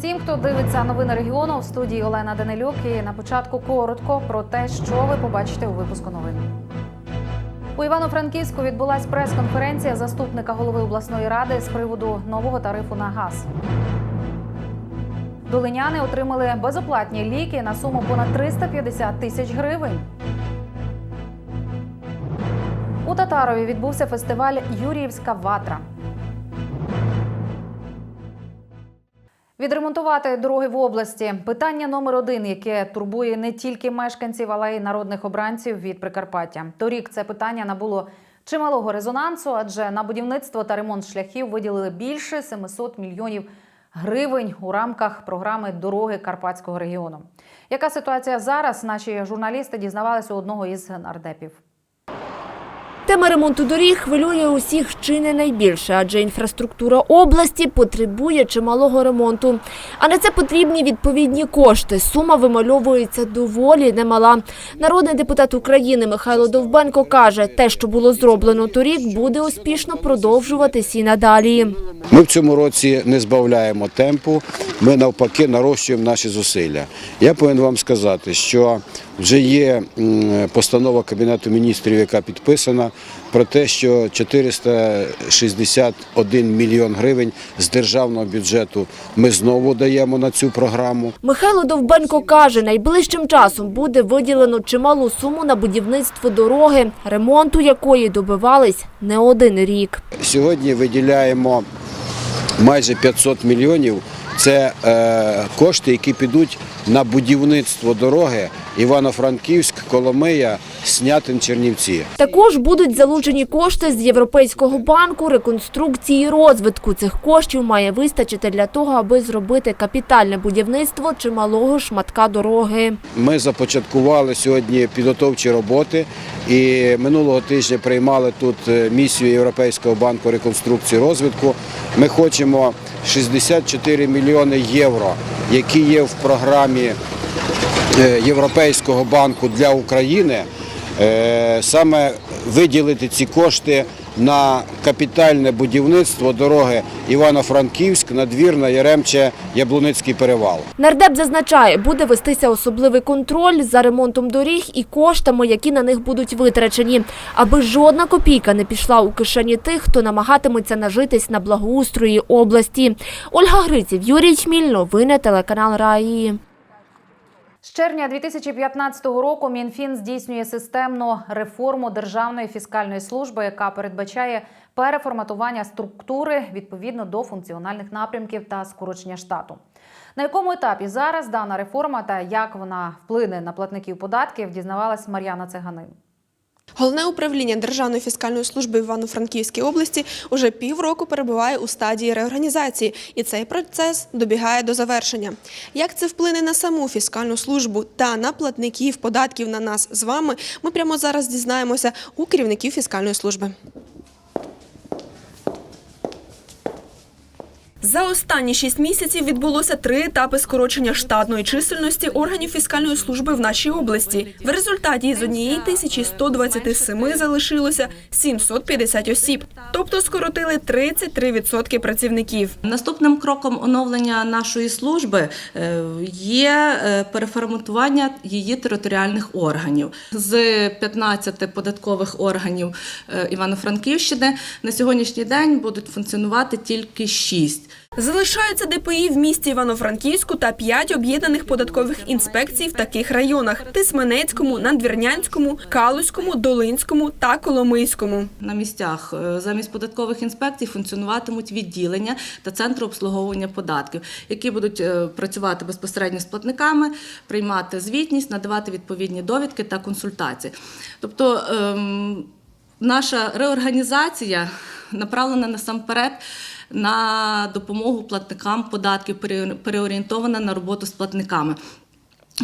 усім, хто дивиться новини регіону в студії Олена Данилюк. І на початку коротко про те, що ви побачите у випуску новин. У Івано-Франківську відбулась прес-конференція заступника голови обласної ради з приводу нового тарифу на газ. Долиняни отримали безоплатні ліки на суму понад 350 тисяч гривень. У Татарові відбувся фестиваль Юріївська ватра. Відремонтувати дороги в області питання номер один, яке турбує не тільки мешканців, але й народних обранців від Прикарпаття. Торік це питання набуло чималого резонансу, адже на будівництво та ремонт шляхів виділили більше 700 мільйонів гривень у рамках програми Дороги Карпатського регіону. Яка ситуація зараз? Наші журналісти дізнавалися у одного із нардепів. Тема ремонту доріг хвилює усіх чи не найбільше, адже інфраструктура області потребує чималого ремонту. А на це потрібні відповідні кошти. Сума вимальовується доволі немала. Народний депутат України Михайло Довбенко каже, те, що було зроблено торік, буде успішно продовжуватись і надалі. Ми в цьому році не збавляємо темпу, ми навпаки нарощуємо наші зусилля. Я повинен вам сказати, що вже є постанова Кабінету міністрів, яка підписана, про те, що 461 мільйон гривень з державного бюджету ми знову даємо на цю програму. Михайло Довбенко каже, найближчим часом буде виділено чималу суму на будівництво дороги, ремонту якої добивались не один рік. Сьогодні виділяємо майже 500 мільйонів. Це е, кошти, які підуть на будівництво дороги Івано-Франківськ, Коломия, Снятин, Чернівці. Також будуть залучені кошти з Європейського банку реконструкції і розвитку. Цих коштів має вистачити для того, аби зробити капітальне будівництво чималого шматка дороги. Ми започаткували сьогодні підготовчі роботи і минулого тижня приймали тут е, місію Європейського банку реконструкції і розвитку. Ми хочемо 64 мільйони євро, які є в програмі е, Європейського банку для України, саме виділити ці кошти на капітальне будівництво дороги Івано-Франківськ, Надвірна, Яремче, Яблуницький перевал. Нардеп зазначає, буде вестися особливий контроль за ремонтом доріг і коштами, які на них будуть витрачені, аби жодна копійка не пішла у кишені тих, хто намагатиметься нажитись на благоустрої області. Ольга Гриців, Юрій Чміль, новини телеканал Раї. З червня 2015 року Мінфін здійснює системну реформу Державної фіскальної служби, яка передбачає переформатування структури відповідно до функціональних напрямків та скорочення штату. На якому етапі зараз дана реформа та як вона вплине на платників податків, дізнавалась Мар'яна Цеганин. Головне управління Державної фіскальної служби Івано-Франківській області уже півроку перебуває у стадії реорганізації, і цей процес добігає до завершення. Як це вплине на саму фіскальну службу та на платників податків на нас з вами? Ми прямо зараз дізнаємося у керівників фіскальної служби. За останні шість місяців відбулося три етапи скорочення штатної чисельності органів фіскальної служби в нашій області. В результаті з однієї тисячі 127 залишилося 750 осіб, тобто скоротили 33% працівників. Наступним кроком оновлення нашої служби е, є е, переформатування її територіальних органів з 15 податкових органів е, Івано-Франківщини на сьогоднішній день будуть функціонувати тільки 6. Залишаються ДПІ в місті Івано-Франківську та п'ять об'єднаних податкових інспекцій в таких районах: Тисменецькому, Надвірнянському, Калузькому, Долинському та Коломийському. На місцях е, замість податкових інспекцій функціонуватимуть відділення та центри обслуговування податків, які будуть е, працювати безпосередньо з платниками, приймати звітність, надавати відповідні довідки та консультації. Тобто ем, наша реорганізація направлена насамперед на допомогу платникам податків, пере- переорієнтована на роботу з платниками.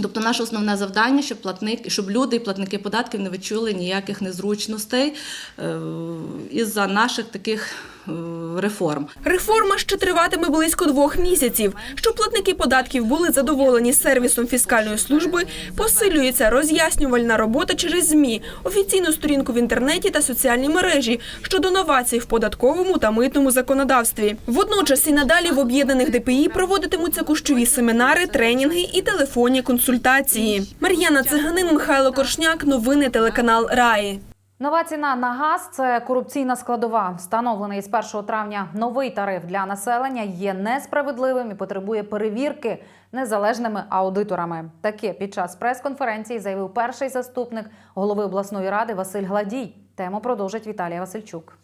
Тобто наше основне завдання, щоб платник, щоб люди і платники податків не відчули ніяких незручностей е, із-за наших таких реформ. Реформа ще триватиме близько двох місяців. Щоб платники податків були задоволені сервісом фіскальної служби, посилюється роз'яснювальна робота через ЗМІ, офіційну сторінку в інтернеті та соціальні мережі щодо новацій в податковому та митному законодавстві. Водночас і надалі в об'єднаних ДПІ проводитимуться кущові семінари, тренінги і телефонні консультації. Мар'яна Циганин, Михайло Коршняк. Новини телеканал Раї. Нова ціна на газ це корупційна складова. Встановлений з 1 травня новий тариф для населення є несправедливим і потребує перевірки незалежними аудиторами. Таке під час прес-конференції заявив перший заступник голови обласної ради Василь Гладій. Тему продовжить Віталія Васильчук.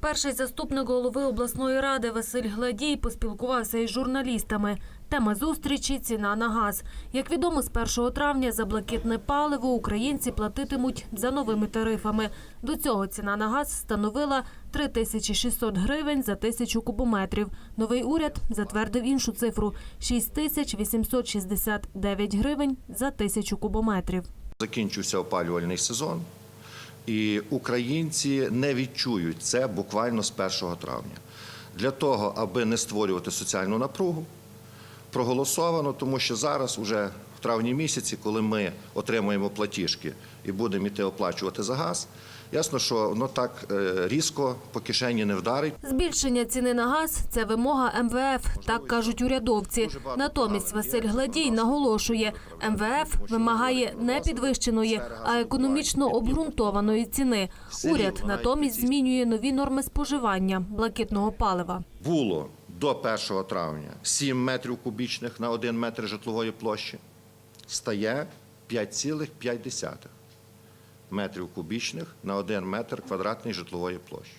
Перший заступник голови обласної ради Василь Гладій поспілкувався із журналістами. Тема зустрічі – ціна на газ. Як відомо, з 1 травня за блакитне паливо українці платитимуть за новими тарифами. До цього ціна на газ становила 3600 гривень за тисячу кубометрів. Новий уряд затвердив іншу цифру – 6869 гривень за тисячу кубометрів. Закінчився опалювальний сезон, і українці не відчують це буквально з 1 травня. Для того, аби не створювати соціальну напругу, проголосовано, тому що зараз, уже в травні місяці, коли ми отримуємо платіжки і будемо йти оплачувати за газ, ясно, що воно так е, різко по кишені не вдарить. Збільшення ціни на газ – це вимога МВФ, так кажуть урядовці. Натомість Василь Гладій наголошує, МВФ вимагає не підвищеної, а економічно обґрунтованої ціни. Уряд натомість змінює нові норми споживання блакитного палива. було до 1 травня. 7 метрів кубічних на 1 метр житлової площі, стає 5,5 метрів кубічних на 1 метр квадратний житлової площі.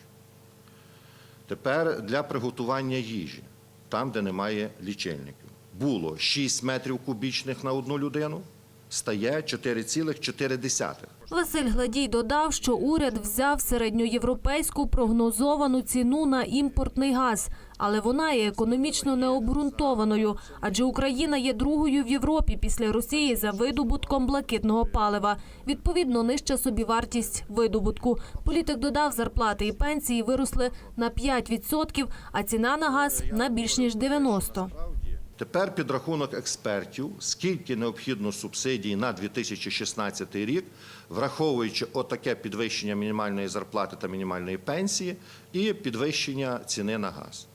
Тепер для приготування їжі, там, де немає лічильників, було 6 метрів кубічних на одну людину, стає 4,4. Василь Гладій додав, що уряд взяв середньоєвропейську прогнозовану ціну на імпортний газ, але вона є економічно необґрунтованою, адже Україна є другою в Європі після Росії за видобутком блакитного палива. Відповідно, нижча собівартість видобутку. Політик додав, зарплати і пенсії виросли на 5%, а ціна на газ на більш ніж 90%. Тепер підрахунок експертів, скільки необхідно субсидій на 2016 рік, враховуючи отаке підвищення мінімальної зарплати та мінімальної пенсії і підвищення ціни на газ.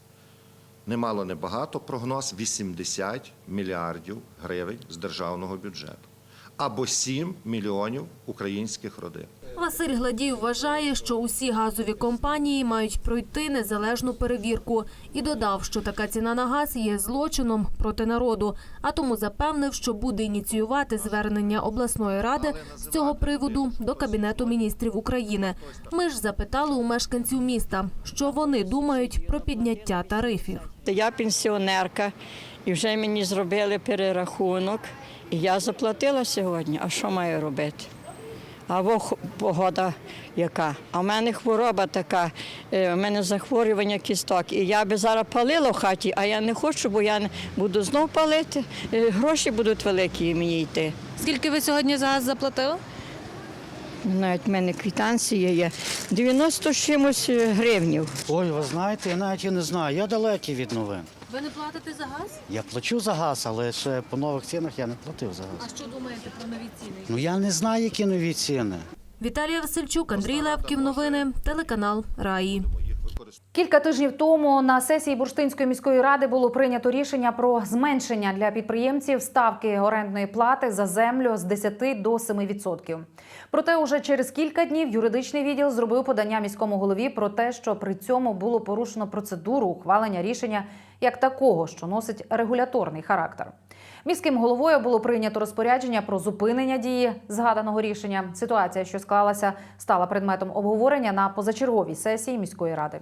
Немало небагато, прогноз 80 мільярдів гривень з державного бюджету або 7 мільйонів українських родин. Василь Гладій вважає, що усі газові компанії мають пройти незалежну перевірку і додав, що така ціна на газ є злочином проти народу, а тому запевнив, що буде ініціювати звернення обласної ради з цього приводу до кабінету міністрів України. Ми ж запитали у мешканців міста, що вони думають про підняття тарифів. Я пенсіонерка, і вже мені зробили перерахунок, і я заплатила сьогодні. А що маю робити? Або погода яка. А в мене хвороба така, е, в мене захворювання кісток. І я би зараз палила в хаті, а я не хочу, бо я буду знов палити. Е, Гроші будуть великі мені йти. Скільки ви сьогодні за газ заплатили? Навіть в мене квитанція є 90 чимось е, гривнів. Ой, ви знаєте, я навіть і не знаю. Я далекий від новин. Ви не платите за газ? Я плачу за газ, але ще по нових цінах я не платив за газ. А що думаєте про нові ціни? Ну я не знаю, які нові ціни. Віталія Васильчук, Андрій Левків. Новини. Телеканал Раї. Кілька тижнів тому на сесії Бурштинської міської ради було прийнято рішення про зменшення для підприємців ставки орендної плати за землю з 10 до 7%. Проте, уже через кілька днів юридичний відділ зробив подання міському голові про те, що при цьому було порушено процедуру ухвалення рішення як такого, що носить регуляторний характер. Міським головою було прийнято розпорядження про зупинення дії згаданого рішення. Ситуація, що склалася, стала предметом обговорення на позачерговій сесії міської ради.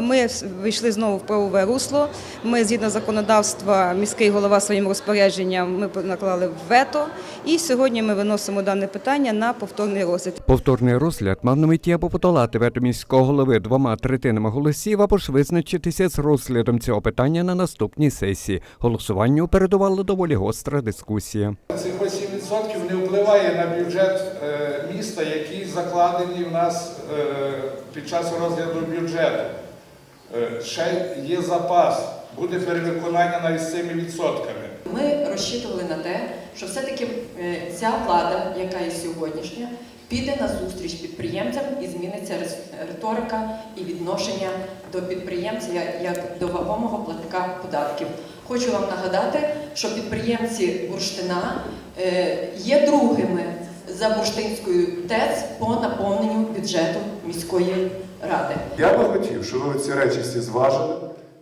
Ми вийшли знову в правове русло. Ми згідно законодавства, міський голова своїм розпорядженням ми наклали вето. І сьогодні ми виносимо дане питання на повторний розгляд. Повторний розгляд мав на меті або подолати вето міського голови двома третинами голосів, або ж визначитися з розглядом цього питання на наступній сесії. Голосуванню передувала доволі гостра дискусія. Цих осібниць не впливає на бюджет е, міста, який закладений у нас е, під час розгляду бюджету. Е, Ще є запас, буде перевиконання навіть з цими відсотками. Ми розчитували на те, що все-таки е, ця влада, яка є сьогоднішня, піде на зустріч підприємцям і зміниться риторика і відношення до підприємця як- як до вагомого платника податків. Хочу вам нагадати, що підприємці бурштина е, є другими за бурштинською ТЕЦ по наповненню бюджету міської ради. Я би хотів, щоб ви ці речі всі зважили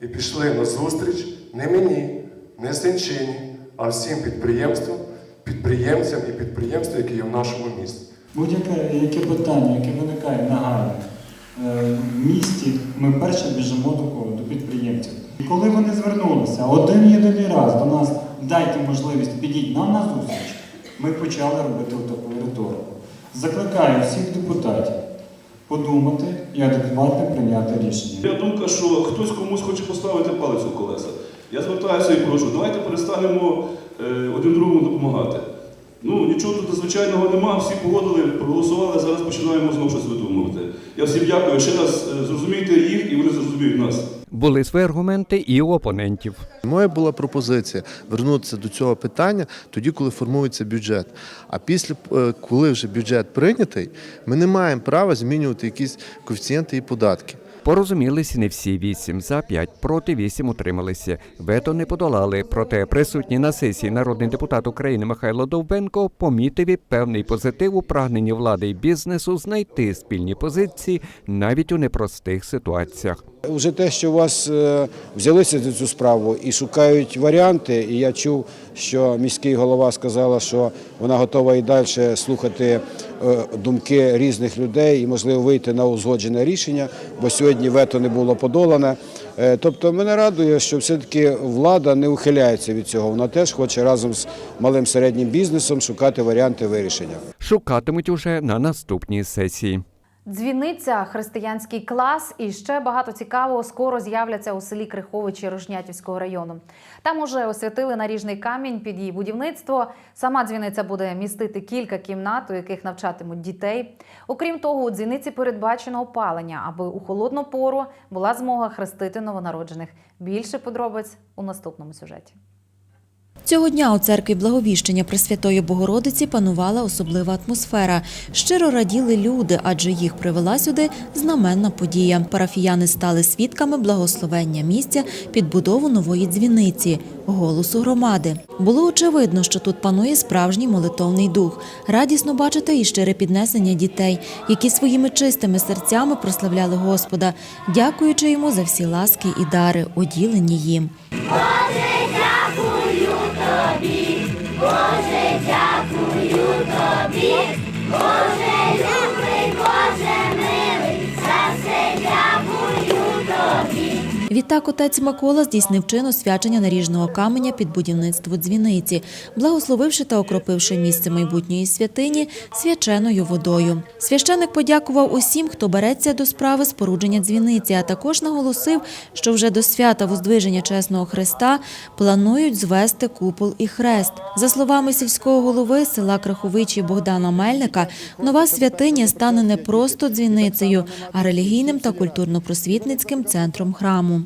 і пішли на зустріч не мені, не Сенчині, а всім підприємствам, підприємцям і підприємствам, які є в нашому місті. Будь-яке яке питання, яке виникає нагальне е, в місті, ми перше біжимо до кого? До підприємців. І коли вони звернулися один єдиний раз до нас, дайте можливість, підіть нам на зустріч, ми почали робити таку риторику. Закликаю всіх депутатів подумати і адекватно прийняти рішення. Я думка, що хтось комусь хоче поставити палець у колеса. Я звертаюся і прошу, давайте перестанемо е, один другому допомагати. Ну, нічого тут звичайного нема, всі погодили, проголосували, зараз починаємо знову щось видумувати. Я всім дякую. Ще раз е, зрозумійте їх і вони зрозуміють нас. Були свої аргументи і у опонентів. Моя була пропозиція вернутися до цього питання тоді, коли формується бюджет. А після, е, коли вже бюджет прийнятий, ми не маємо права змінювати якісь коефіцієнти і податки. Порозумілися не всі вісім за п'ять проти вісім утрималися. Вето не подолали. Проте присутній на сесії народний депутат України Михайло Довбенко помітив і певний позитив у прагненні влади і бізнесу знайти спільні позиції навіть у непростих ситуаціях. Вже те, що у вас е, взялися за цю справу і шукають варіанти, і я чув, що міський голова сказала, що вона готова і далі слухати е, думки різних людей і, можливо, вийти на узгоджене рішення, бо сьогодні вето не було подолане. Е, Тобто мене радує, що все-таки влада не ухиляється від цього. Вона теж хоче разом з малим середнім бізнесом шукати варіанти вирішення. Шукатимуть уже на наступній сесії. Дзвіниця, християнський клас і ще багато цікавого скоро з'являться у селі Криховичі Рожнятівського району. Там уже освятили наріжний камінь під її будівництво. Сама дзвіниця буде містити кілька кімнат, у яких навчатимуть дітей. Окрім того, у дзвіниці передбачено опалення, аби у холодну пору була змога хрестити новонароджених. Більше подробиць у наступному сюжеті. Цього дня у церкві Благовіщення Пресвятої Богородиці панувала особлива атмосфера. Щиро раділи люди, адже їх привела сюди знаменна подія. Парафіяни стали свідками благословення місця під будову нової дзвіниці, голосу громади. Було очевидно, що тут панує справжній молитовний дух. Радісно бачити і щире піднесення дітей, які своїми чистими серцями прославляли Господа, дякуючи йому за всі ласки і дари, оділені їм. Hosanna! Відтак отець Микола здійснив чин освячення наріжного каменя під будівництво дзвіниці, благословивши та окропивши місце майбутньої святині свяченою водою. Священик подякував усім, хто береться до справи спорудження дзвіниці, а також наголосив, що вже до свята Воздвиження Чесного Христа планують звести купол і хрест. За словами сільського голови села Краховичі Богдана Мельника, нова святиня стане не просто дзвіницею, а релігійним та культурно-просвітницьким центром храму.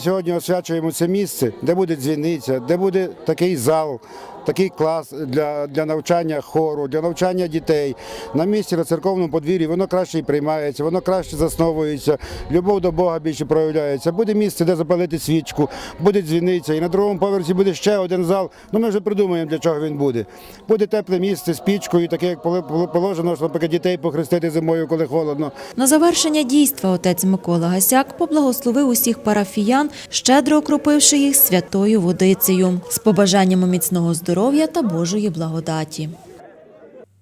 Сьогодні освячуємо це місце, де буде дзвіниця, де буде такий зал, такий клас для, для навчання хору, для навчання дітей. На місці на церковному подвір'ї воно краще і приймається, воно краще засновується, любов до Бога більше проявляється. Буде місце, де запалити свічку, буде дзвіниця, і на другому поверсі буде ще один зал. Ну ми вже придумаємо, для чого він буде. Буде тепле місце з пічкою, таке як положено, щоб поки дітей похрестити зимою, коли холодно. На завершення дійства отець Микола Гасяк поблагословив усіх парафіян, щедро окропивши їх святою водицею, з побажаннями міцного здоров'я та Божої благодаті.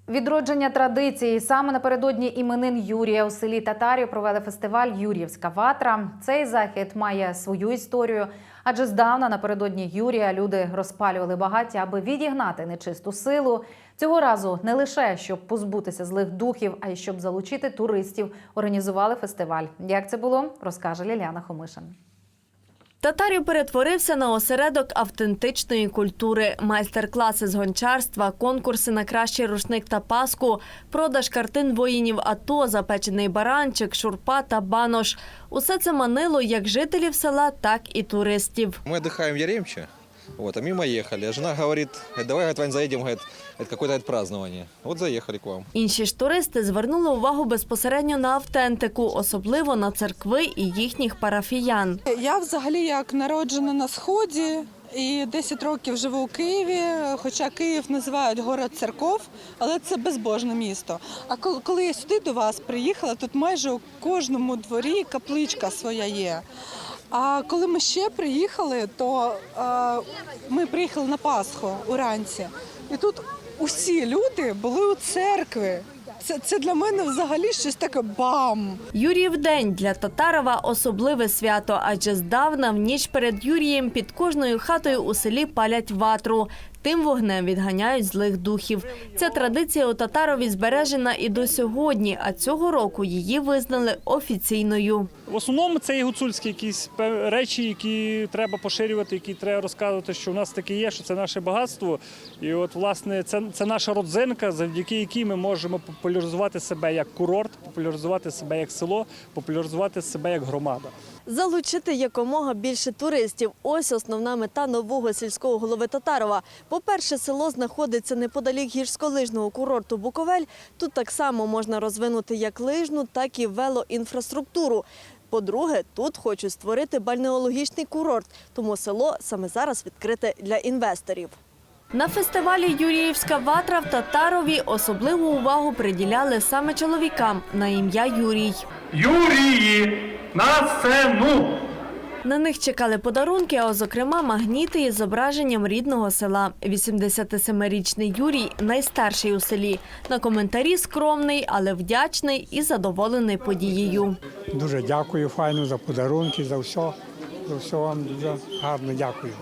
Відродження традиції саме напередодні іменин Юрія у селі Татарів провели фестиваль Юр'ївська ватра. Цей захід має свою історію, адже здавна напередодні Юрія люди розпалювали багаття, аби відігнати нечисту силу. Цього разу не лише щоб позбутися злих духів, а й щоб залучити туристів. Організували фестиваль. Як це було, розкаже Ліляна Хомишин. Татарів перетворився на осередок автентичної культури, майстер-класи з гончарства, конкурси на кращий рушник та паску, продаж картин воїнів АТО, запечений баранчик, шурпа та банош. Усе це манило як жителів села, так і туристів. Ми дихаємо Яремче, вот, а мимо ехали. А жена говорит, «Э, давай, говорит, Вань, заедем, говорит, это какое-то говорит, празднование. Вот заехали к вам. Інші ж туристи звернули увагу безпосередньо на автентику, особливо на церкви і їхніх парафіян. Я взагалі як народжена на сході і 10 років живу у Києві. Хоча Київ називають город церков, але це безбожне місто. А коли- коли я сюди до вас приїхала, тут майже у кожному дворі капличка своя є. А коли ми ще приїхали, то е, ми приїхали на Пасху уранці, і тут усі люди були у церкві. Це, це для мене взагалі щось таке бам. Юріїв день для Татарова особливе свято, адже здавна в ніч перед Юрієм під кожною хатою у селі палять ватру. Тим вогнем відганяють злих духів. Ця традиція у Татарові збережена і до сьогодні, а цього року її визнали офіційною. В основному це є гуцульські якісь речі, які треба поширювати, які треба розказувати, що в нас таке є, що це наше багатство. І от, власне, це, це наша родзинка, завдяки якій ми можемо популяризувати себе як курорт, популяризувати себе як село, популяризувати себе як громада. Залучити якомога більше туристів. Ось основна мета нового сільського голови Татарова. По-перше, село знаходиться неподалік гірськолижного курорту Буковель. Тут так само можна розвинути як лижну, так і велоінфраструктуру. По-друге, тут хочуть створити бальнеологічний курорт, тому село саме зараз відкрите для інвесторів. На фестивалі Юріївська ватра в Татарові особливу увагу приділяли саме чоловікам на ім'я Юрій. Юрії! На сцену! На них чекали подарунки, а зокрема магніти із зображенням рідного села. 87-річний Юрій найстарший у селі. На коментарі скромний, але вдячний і задоволений подією. Дуже дякую, файно за подарунки, за все. За все вам дуже гарно дякую.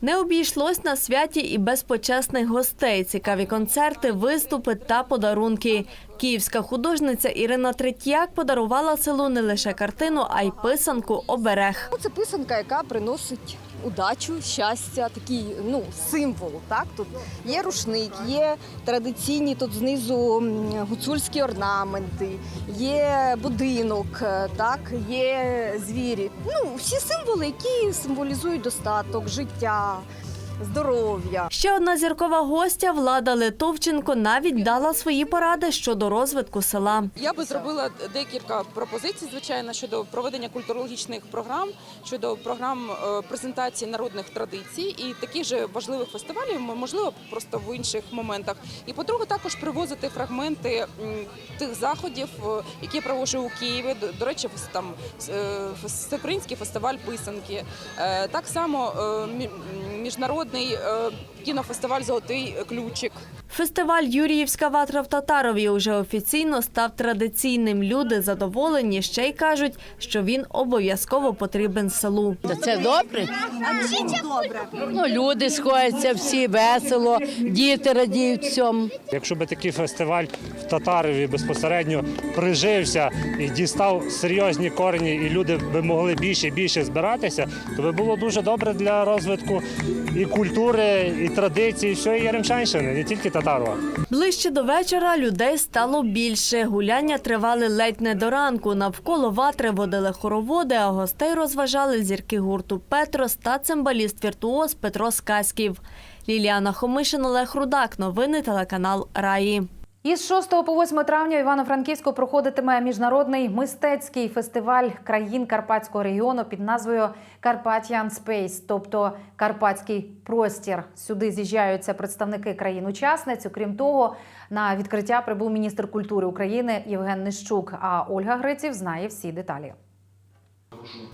Не обійшлось на святі і без почесних гостей. Цікаві концерти, виступи та подарунки. Київська художниця Ірина Третьяк подарувала селу не лише картину, а й писанку оберег. Це писанка, яка приносить удачу, щастя, такий ну символ. Так тут є рушник, є традиційні тут знизу гуцульські орнаменти, є будинок, е, так є звірі. Ну всі символи, які символізують достаток, життя, здоров'я. Ще одна зіркова гостя Влада Литовченко навіть дала свої поради щодо розвитку села. Я би зробила декілька пропозицій, звичайно, щодо проведення культурологічних програм, щодо програм е, презентації народних традицій і таких же важливих фестивалів, можливо, просто в інших моментах. І по-друге, також привозити фрагменти тих заходів, е, які я проводжу у Києві. До, речі, там е, всеукраїнський фестиваль писанки. Так само міжнародний е, кінофестиваль Золотий ключик. Фестиваль Юріївська ватра в Татарові уже офіційно став традиційним. Люди задоволені ще й кажуть, що він обов'язково потрібен селу. Це добре? Ну, люди сходяться всі весело, діти радіють всьому. Якщо би такий фестиваль в Татарові безпосередньо прижився і дістав серйозні корені, і люди би могли більше і більше збиратися, то би було дуже добре для розвитку і культури, і традицій, і Яремчанщини, не тільки Татарова. Ближче до вечора людей стало більше. Гуляння тривали ледь не до ранку. Навколо ватри водили хороводи, а гостей розважали зірки гурту Петрос та цимбаліст віртуоз Петро Сказків. Ліліана Хомишин, Олег Рудак. Новини телеканал Раї. Із 6 по 8 травня в Івано-Франківську проходитиме міжнародний мистецький фестиваль країн Карпатського регіону під назвою Carpathian Space, тобто Карпатський простір. Сюди з'їжджаються представники країн-учасниць. Окрім того, на відкриття прибув міністр культури України Євген Нищук. А Ольга Гриців знає всі деталі.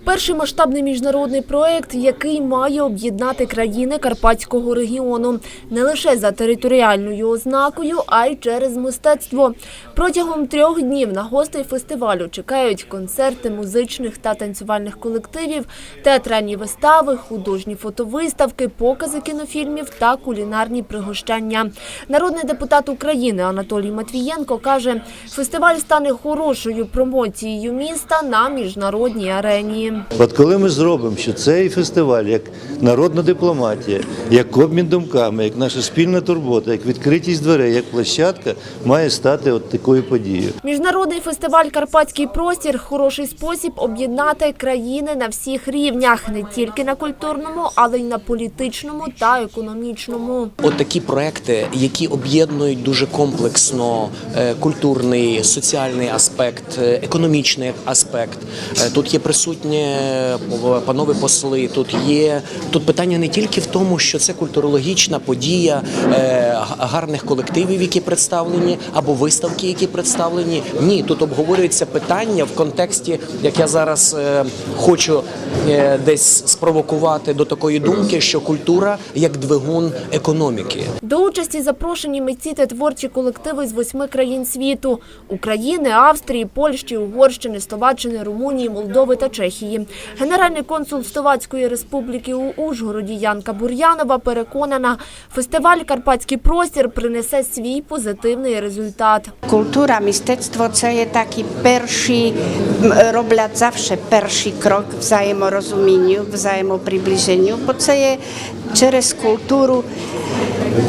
Перший масштабний міжнародний проект, який має об'єднати країни Карпатського регіону не лише за територіальною ознакою, а й через мистецтво. Протягом трьох днів на гостей фестивалю чекають концерти музичних та танцювальних колективів, театральні вистави, художні фотовиставки, покази кінофільмів та кулінарні пригощання. Народний депутат України Анатолій Матвієнко каже, фестиваль стане хорошою промоцією міста на міжнародній арені. Раї. От коли ми зробимо, що цей фестиваль, як народна дипломатія, як обмін думками, як наша спільна турбота, як відкритість дверей, як площадка, має стати от такою подією. Міжнародний фестиваль Карпатський простір хороший спосіб об'єднати країни на всіх рівнях, не тільки на культурному, але й на політичному та економічному. От такі проекти, які об'єднують дуже комплексно е, культурний, соціальний аспект, е, економічний аспект. Е, Тут є присутні е, панове посли. Тут є тут питання не тільки в тому, що це культурологічна подія е, гарних колективів, які представлені, або виставки, які представлені. Ні, тут обговорюється питання в контексті, як я зараз е, хочу е, десь спровокувати до такої думки, що культура як двигун економіки. До участі запрошені митці та творчі колективи з восьми країн світу: України, Австрії, Польщі, Угорщини, Словаччини, Румунії, Молдови та Чехії. Генеральний консул Словацької республіки у Ужгороді Янка Бур'янова переконана, фестиваль Карпатський простір принесе свій позитивний результат. Культура, мистецтво це є такий перший, роблять завжди перший крок взаєморозумінню, взаємоприближенню, бо це є через культуру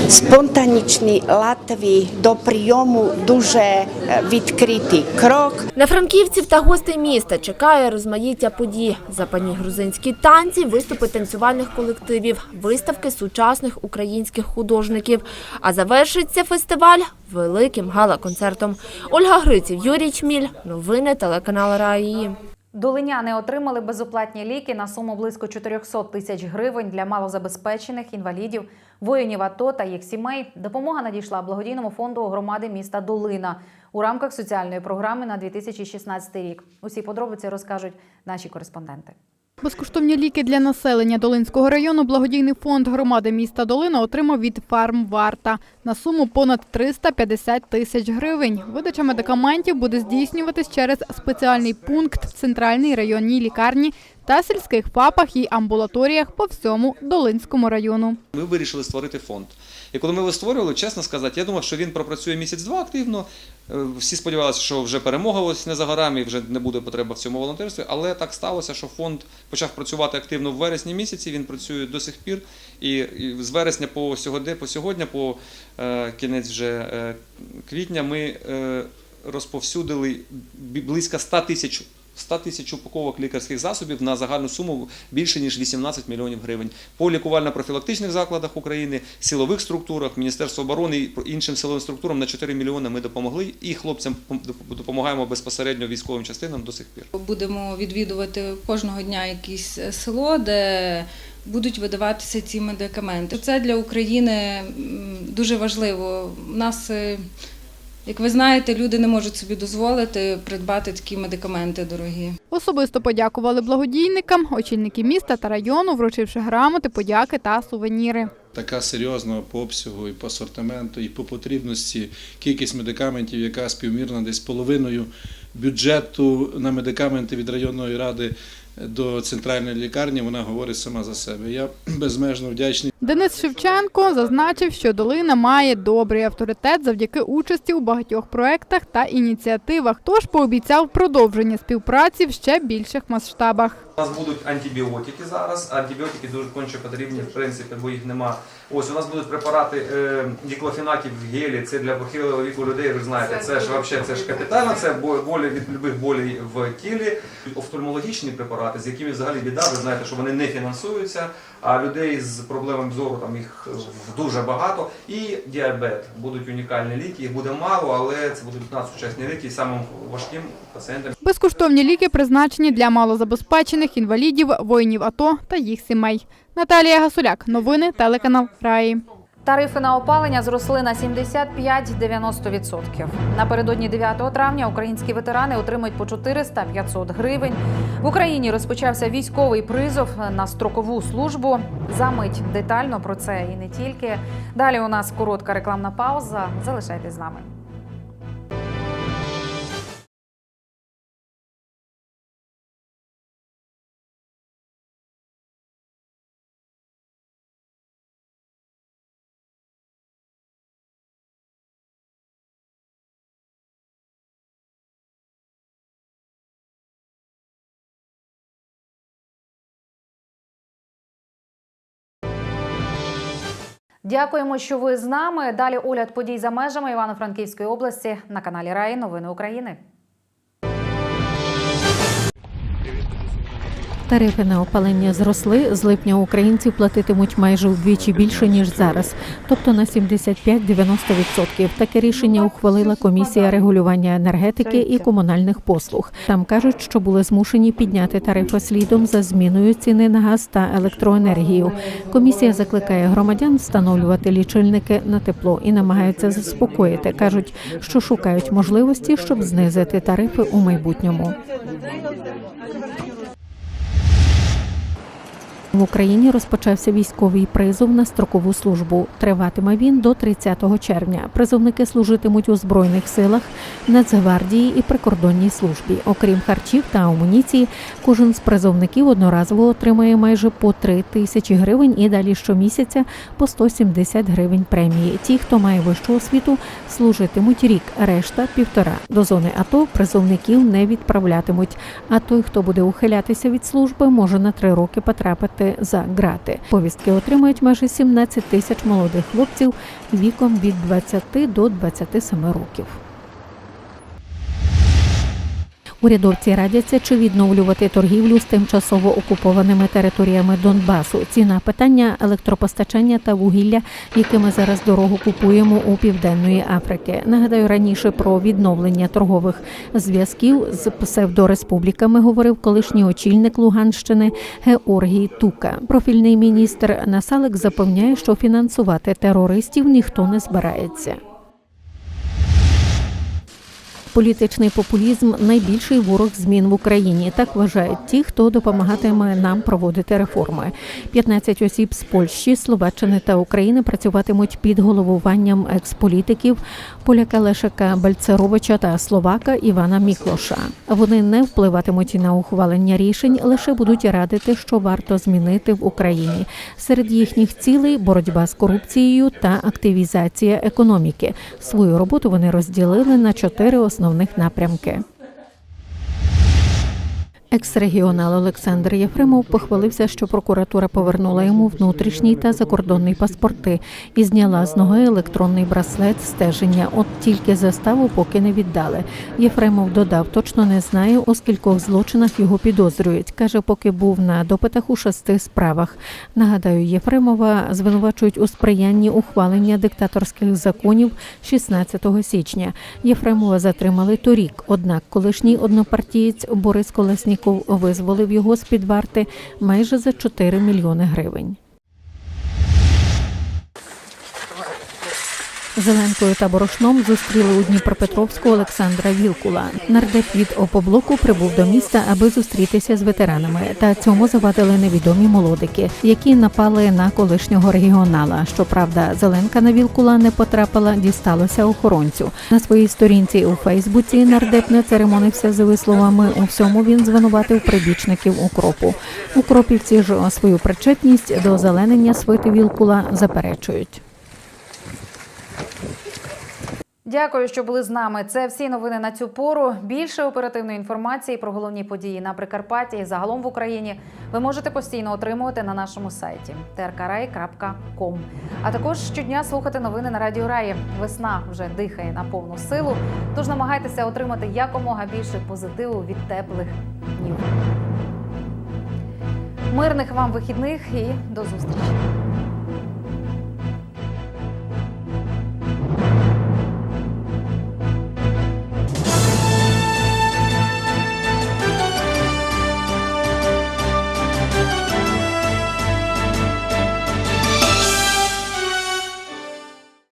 спонтанічні, латві, до прийому дуже відкритий крок. На франківців та гостей міста чекає розмаїття подій. Запані грузинські танці, виступи танцювальних колективів, виставки сучасних українських художників. А завершиться фестиваль великим гала-концертом. Ольга Гриців, Юрій Чміль. Новини телеканал Раї. Долиняни отримали безоплатні ліки на суму близько 400 тисяч гривень для малозабезпечених інвалідів, воїнів АТО та їх сімей. Допомога надійшла благодійному фонду громади міста Долина у рамках соціальної програми на 2016 рік. Усі подробиці розкажуть наші кореспонденти. Безкоштовні ліки для населення Долинського району благодійний фонд громади міста Долина отримав від «Фармварта» на суму понад 350 тисяч гривень. Видача медикаментів буде здійснюватись через спеціальний пункт в центральній районній лікарні та сільських ФАПах і амбулаторіях по всьому Долинському району. Ми вирішили створити фонд. І коли ми його створювали, чесно сказати, я думав, що він пропрацює місяць-два активно. Е, Всі сподівалися, що вже перемога ось не за горами і вже не буде потреба в цьому волонтерстві. Але так сталося, що фонд почав працювати активно в вересні місяці. Він працює до сих пір. І, з вересня по сьогодні, по сьогодні, по е, кінець вже е, квітня, ми розповсюдили близько 100 тисяч 100 тисяч упаковок лікарських засобів на загальну суму більше ніж 18 мільйонів гривень. По лікувально-профілактичних закладах України, силових структурах, Міністерство оборони і іншим силовим структурам на 4 мільйони ми допомогли і хлопцям пом- допомагаємо безпосередньо військовим частинам до сих пір. Будемо відвідувати кожного дня якесь село, де будуть видаватися ці медикаменти. Це для України дуже важливо. У нас, е, як ви знаєте, люди не можуть собі дозволити придбати такі медикаменти дорогі. Особисто подякували благодійникам, очільники міста та району, вручивши грамоти, подяки та сувеніри. така серйозна по обсягу і по асортименту, і по потрібності кількість медикаментів, яка співмірна десь половиною бюджету на медикаменти від районної ради до центральної лікарні, вона говорить сама за себе. Я безмежно вдячний. Денис Шевченко зазначив, що долина має добрий авторитет завдяки участі у багатьох проектах та ініціативах. Тож пообіцяв продовження співпраці в ще більших масштабах. У нас будуть антибіотики зараз. Антибіотики дуже конче потрібні, в принципі, бо їх нема. Ось у нас будуть препарати е, діклофенаків в гелі. Це для похилого віку людей. Ви знаєте, це ж вообще це ж капітально. Це болі від любих болей в тілі. Офтальмологічні препарати, з якими взагалі біда. Ви знаєте, що вони не фінансуються. А людей з проблемами зору там їх е, дуже багато. І діабет будуть унікальні ліки. Їх буде мало, але це будуть надсучасні ліки і самим важким пацієнтам. Безкоштовні ліки призначені для малозабезпечених інвалідів, воїнів АТО та їх сімей. Наталія Гасуляк, новини, телеканал Раї. Тарифи на опалення зросли на 75-90%. Напередодні 9 травня українські ветерани отримають по 400-500 гривень. В Україні розпочався військовий призов на строкову службу. Замить детально про це і не тільки. Далі у нас коротка рекламна пауза. Залишайтесь з нами. Дякуємо, що ви з нами. Далі огляд подій за межами Івано-Франківської області на каналі Раї Новини України. Тарифи на опалення зросли. З липня українці платитимуть майже вдвічі більше ніж зараз, тобто на 75-90%. Таке рішення ухвалила комісія регулювання енергетики і комунальних послуг. Там кажуть, що були змушені підняти тарифи слідом за зміною ціни на газ та електроенергію. Комісія закликає громадян встановлювати лічильники на тепло і намагається заспокоїти. кажуть, що шукають можливості, щоб знизити тарифи у майбутньому. В Україні розпочався військовий призов на строкову службу. Триватиме він до 30 червня. Призовники служитимуть у збройних силах, Нацгвардії і прикордонній службі. Окрім харчів та амуніції, кожен з призовників одноразово отримає майже по 3 тисячі гривень і далі щомісяця по 170 гривень премії. Ті, хто має вищу освіту, служитимуть рік, решта півтора. До зони АТО призовників не відправлятимуть. А той, хто буде ухилятися від служби, може на три роки потрапити за грати. Повістки отримують майже 17 тисяч молодих хлопців віком від 20 до 27 років. Урядовці радяться, чи відновлювати торгівлю з тимчасово окупованими територіями Донбасу. Ціна питання електропостачання та вугілля, яке ми зараз дорогу купуємо у південної Африки. Нагадаю, раніше про відновлення торгових зв'язків з псевдореспубліками говорив колишній очільник Луганщини Георгій Тука. Профільний міністр Насалик запевняє, що фінансувати терористів ніхто не збирається. Політичний популізм найбільший ворог змін в Україні. Так вважають ті, хто допомагатиме нам проводити реформи. 15 осіб з Польщі, Словаччини та України працюватимуть під головуванням експолітиків поляка Лешика Бальцеровича та словака Івана Міклоша. Вони не впливатимуть на ухвалення рішень, лише будуть радити, що варто змінити в Україні. Серед їхніх цілей боротьба з корупцією та активізація економіки. Свою роботу вони розділили на чотири основних напрямки. Екс-регіонал Олександр Єфремов похвалився, що прокуратура повернула йому внутрішній та закордонний паспорти і зняла з ноги електронний браслет стеження. От тільки заставу поки не віддали. Єфремов додав, точно не знає, у скількох злочинах його підозрюють. каже, поки був на допитах у шести справах. Нагадаю, Єфремова звинувачують у сприянні ухвалення диктаторських законів 16 січня. Єфремова затримали торік. Однак, колишній однопартієць Борис Колесніков визволив його з під варти майже за 4 мільйони гривень. Зеленкою та борошном зустріли у Дніпропетровську Олександра Вілкула. Нардеп від опоблоку прибув до міста, аби зустрітися з ветеранами. Та цьому завадили невідомі молодики, які напали на колишнього регіонала. Щоправда, Зеленка на Вілкула не потрапила, дісталося охоронцю. На своїй сторінці у Фейсбуці нардеп не церемонився з висловами. У всьому він звинуватив прибічників укропу. Укропівці ж свою причетність до зеленення свити Вілкула заперечують. Дякую, що були з нами. Це всі новини на цю пору. Більше оперативної інформації про головні події на Прикарпатті і загалом в Україні ви можете постійно отримувати на нашому сайті trkrai.com. А також щодня слухати новини на Радіо Раї. Весна вже дихає на повну силу. Тож намагайтеся отримати якомога більше позитиву від теплих днів. Мирних вам вихідних і до зустрічі!